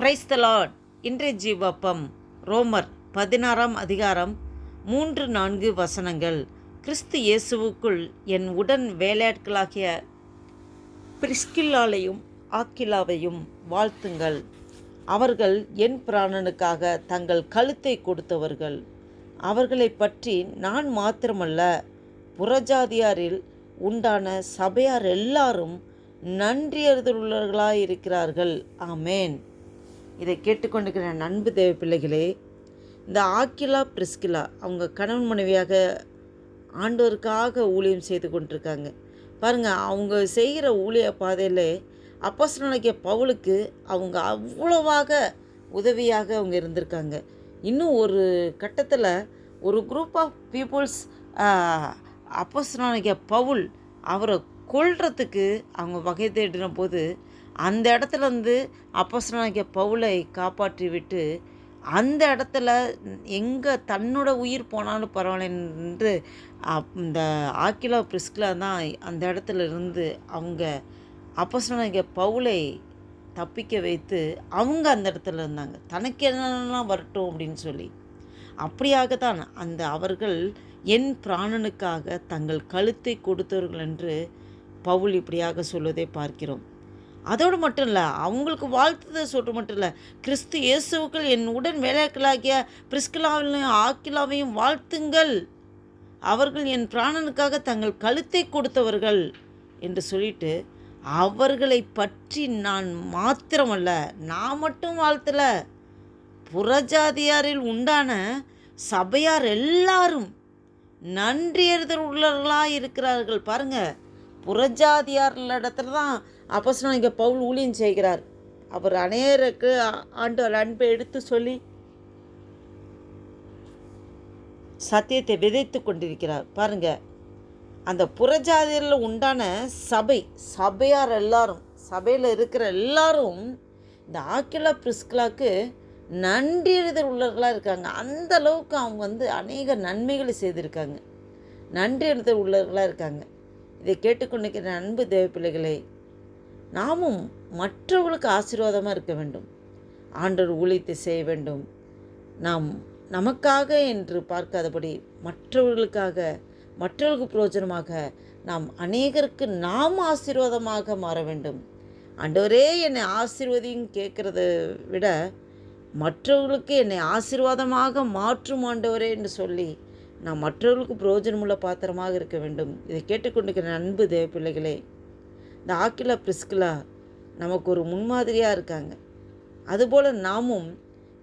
கிரைஸ்தலாட் இன்றைய ஜீவப்பம் ரோமர் பதினாறாம் அதிகாரம் மூன்று நான்கு வசனங்கள். கிறிஸ்து இயேசுவுக்குள் என் உடன் வேலையாட்களாகிய பிரிஸ்கில்லாலையும் ஆக்கிலாவையும் வாழ்த்துங்கள். அவர்கள் என் பிராணனுக்காக தங்கள் கழுத்தை கொடுத்தவர்கள். அவர்களை பற்றி நான் மாத்திரமல்ல புறஜாதியாரில் உண்டான சபையார் எல்லாரும் நன்றியறிதலுள்ளவர்களாயிருக்கிறார்கள் ஆமேன். இதை கேட்டுக்கொண்டிருக்கிற நண்பு தேவ பிள்ளைகளே இந்த ஆக்கிலா பிரிஸ்கிலா அவங்க கணவன் மனைவியாக ஆண்டவருக்காக ஊழியம் செய்து கொண்டிருக்காங்க. பாருங்கள் அவங்க செய்கிற ஊழிய பாதையில் அப்போஸ்தலனாகிய பவுலுக்கு அவங்க அவ்வளோவாக உதவியாக அவங்க இருந்திருக்காங்க. இன்னும் ஒரு கட்டத்தில் ஒரு குரூப் ஆஃப் பீப்புள்ஸ் அப்போஸ்தலனாகிய பவுல் அவரை கொள்றதுக்கு அவங்க வகை தேடின போது அந்த இடத்துல வந்து அப்போசனாகிய பவுலை காப்பாற்றி விட்டு அந்த இடத்துல எங்கே தன்னோட உயிர் போனாலும் பரவாயில்ல என்று அப்- இந்த ஆக்கிலா பிரிஸ்கிலா தான் அந்த இடத்துல இருந்து அவங்க அப்போசனாகிய பவுலை தப்பிக்க வைத்து அவங்க அந்த இடத்துல இருந்தாங்க. தனக்கு என்னென்னலாம் வரட்டும் அப்படின்னு சொல்லி. அப்படியாகத்தான் அந்த அவர்கள் என் பிராணனுக்காக தங்கள் கழுத்தை கொடுத்தவர்கள் என்று பவுல் இப்படியாக சொல்வதை பார்க்கிறோம். அதோடு மட்டும் இல்லை அவங்களுக்கு வாழ்த்துதை சொல்றது மட்டும் இல்லை கிறிஸ்து இயேசுக்கள் என் உடன் வேலைக்களாகிய பிரிஸ்கிலாவிலையும் ஆக்கிலாவையும் வாழ்த்துங்கள். அவர்கள் என் பிராணனுக்காக தங்கள் கழுத்தை கொடுத்தவர்கள் என்று சொல்லிட்டு அவர்களை பற்றி நான் மாத்திரமல்ல நான் மட்டும் வாழ்த்தல. புறஜாதியாரில் உண்டான சபையார் எல்லாரும் நன்றியறிதல் உள்ளவர்களாக இருக்கிறார்கள் பாருங்கள் புறஜாதியார் இடத்துல தான் அப்போ இங்கே பவுல் ஊழியம் செய்கிறார். அவர் அநேருக்கு ஆண்டவர் அன்பை எடுத்து சொல்லி சத்தியத்தை விதைத்து கொண்டிருக்கிறார். பாருங்க அந்த புறஜாதியில் உண்டான சபை சபையார் எல்லாரும் சபையில் இருக்கிற எல்லாரும் இந்த ஆக்கிலா பிரிஸ்கிலாக்கு எழுதல் உள்ளவர்களாக இருக்காங்க. அந்த அளவுக்கு அவங்க வந்து அநேக நன்மைகளை செய்திருக்காங்க. நன்றியறிதல் உள்ளவர்களாக இருக்காங்க. இதை கேட்டுக்கொண்டிருக்கிற அன்பு தேவ பிள்ளைகளை நாமும் மற்றவர்களுக்கு ஆசீர்வாதமாக இருக்க வேண்டும். ஆண்டவர் ஊழியத்தை செய்ய வேண்டும். நாம் நமக்காக என்று பார்க்காதபடி மற்றவர்களுக்காக மற்றவர்களுக்கு பிரயோஜனமாக நாம் அநேகருக்கு நாம் ஆசீர்வாதமாக மாற வேண்டும். ஆண்டவரே என்னை ஆசீர்வதியும் கேட்குறத விட மற்றவர்களுக்கு என்னை ஆசீர்வாதமாக மாற்றும் ஆண்டவரே என்று சொல்லி நாம் மற்றவர்களுக்கு பிரயோஜனமுள்ள பாத்திரமாக இருக்க வேண்டும். இதை கேட்டுக்கொண்டிருக்கிற அன்பு தேவ பிள்ளைகளே இந்த ஆக்கிலா பிரிஸ்கிலா நமக்கு ஒரு முன்மாதிரியாக இருக்காங்க. அதுபோல் நாமும்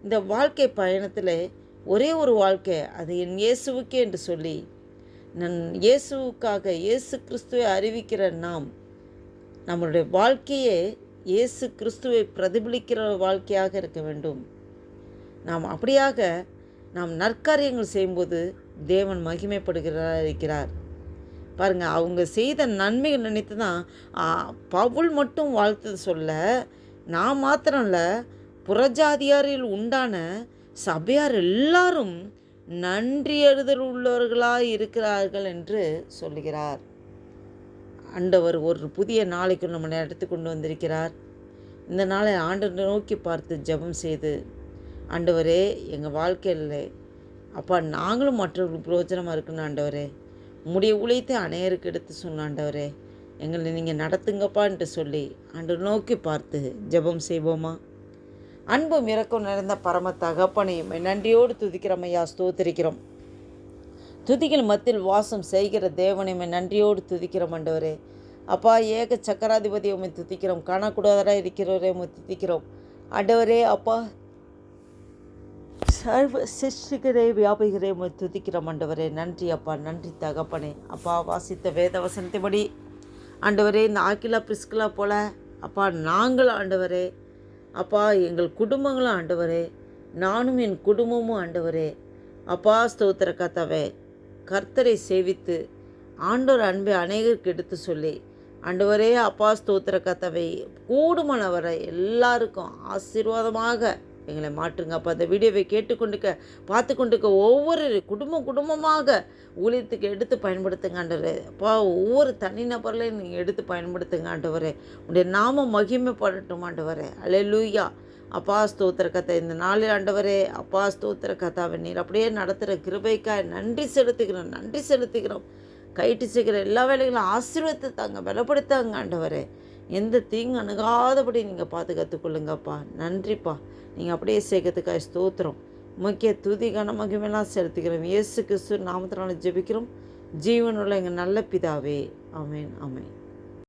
இந்த வாழ்க்கை பயணத்தில் ஒரே ஒரு வாழ்க்கை அது என் இயேசுவுக்கே என்று சொல்லி நன் இயேசுவுக்காக இயேசு கிறிஸ்துவை அறிவிக்கிற நாம் நம்மளுடைய வாழ்க்கையே இயேசு கிறிஸ்துவை பிரதிபலிக்கிற வாழ்க்கையாக இருக்க வேண்டும். நாம் அப்படியாக நாம் நற்காரியங்கள் செய்யும்போது தேவன் மகிமைப்படுகிறார் இருக்கிறார் பாருங்கள் அவங்க செய்த நன்மைகள் நினைத்து தான் பவுல் மட்டும் வாழ்த்து சொல்ல நான் மாத்திரம் இல்லை புறஜாதியாரில் உண்டான சபையார் எல்லாரும் நன்றியறிதல் உள்ளவர்களாக இருக்கிறார்கள் என்று சொல்லுகிறார் ஆண்டவர் ஒரு புதிய நாளைக்கு நம்மளை எடுத்து கொண்டு வந்திருக்கிறார். இந்த நாளை ஆண்டவரை நோக்கி பார்த்து ஜெபம் செய்து ஆண்டவரே எங்கள் வாழ்க்கையில் அப்பா நாங்களும் மற்றவர்களுக்கு பிரயோஜனமாக இருக்கணும் ஆண்டவரே. உம்முடைய உழைத்து அநேயருக்கு எடுத்து சொன்னாண்டவரே எங்களை நீங்கள் நடத்துங்கப்பான்ட்டு சொல்லி அன்று நோக்கி பார்த்து ஜெபம் செய்வோமா? அன்பும் இறக்கம் நிறைந்த பரம தகப்பனையும் நன்றியோடு துதிக்கிறோம் ஐயா ஸ்தோத்திரிக்கிறோம். துதிகள் மத்தியில் வாசம் செய்கிற தேவனையுமே நன்றியோடு துதிக்கிறோம் ஆண்டவரே. அப்பா ஏக சக்கராதிபதி உண்மை துதிக்கிறோம். காணக்கூடாதராக இருக்கிறவரே உம்மை துதிக்கிறோம். ஆண்டவரே அப்பா சர்வ சிருஷ்டிகரே வியாபிகரே உம்மை துதிக்கிறோம் ஆண்டவரே நன்றி அப்பா நன்றி தகப்பனே. அப்பா வாசித்த வேத வசனத்தைபடி ஆண்டவரே இந்த ஆக்கிலா பிரிஸ்கிலா போல அப்பா நாங்கள் ஆண்டவரே. அப்பா எங்கள் குடும்பங்களும் ஆண்டவரே. நானும் என் குடும்பமும் ஆண்டவரே. அப்பா ஸ்தோத்திர கத்தவே கர்த்தரை சேவித்து ஆண்டவர் அன்பை அநேகருக்கு எடுத்து சொல்லி ஆண்டவரே அப்பா ஸ்தோத்திர கத்தவை கூடுமானவரை எல்லாருக்கும் ஆசீர்வாதமாக எங்களை மாற்றுங்க. அப்போ அந்த வீடியோவை கேட்டுக்கொண்டுக்க பார்த்து கொண்டுக்க ஒவ்வொரு குடும்பம் குடும்பமாக ஊழியத்துக்கு எடுத்து பயன்படுத்துங்க ஆண்டவரே. அப்பா ஒவ்வொரு தனிநபர்லையும் நீங்கள் எடுத்து பயன்படுத்துங்க ஆண்டவரே. உடைய நாம மகிமைப்படட்டும் அலே லூயா அப்பா ஸ்தோத்திர கதை இந்த நாளில் ஆண்டவரே அப்பா ஸ்தோத்திர கதாவை நீர் அப்படியே நடத்துகிற கிருபைக்காய் நன்றி செலுத்துகிறோம் நன்றி செலுத்துகிறோம். கைட்டு செய்கிற எல்லா வேலைகளும் ஆசீர்வத்து தாங்க பலப்படுத்தாங்க ஆண்டவரே. எந்த தீங்கு அணுகாதபடி நீங்கள் பாதுகாத்து கொள்ளுங்கப்பா நன்றிப்பா. நீங்கள் அப்படியே சேர்க்கறதுக்காக ஸ்தோத்திரம். முக்கிய துதி கன மகிமெல்லாம் செலுத்துகிறோம். இயேசு கிறிஸ்து நாமத்தினால ஜெபிக்கிறோம். ஜீவனுள்ள எங்கள் நல்ல பிதாவே. அமேன் அமேன்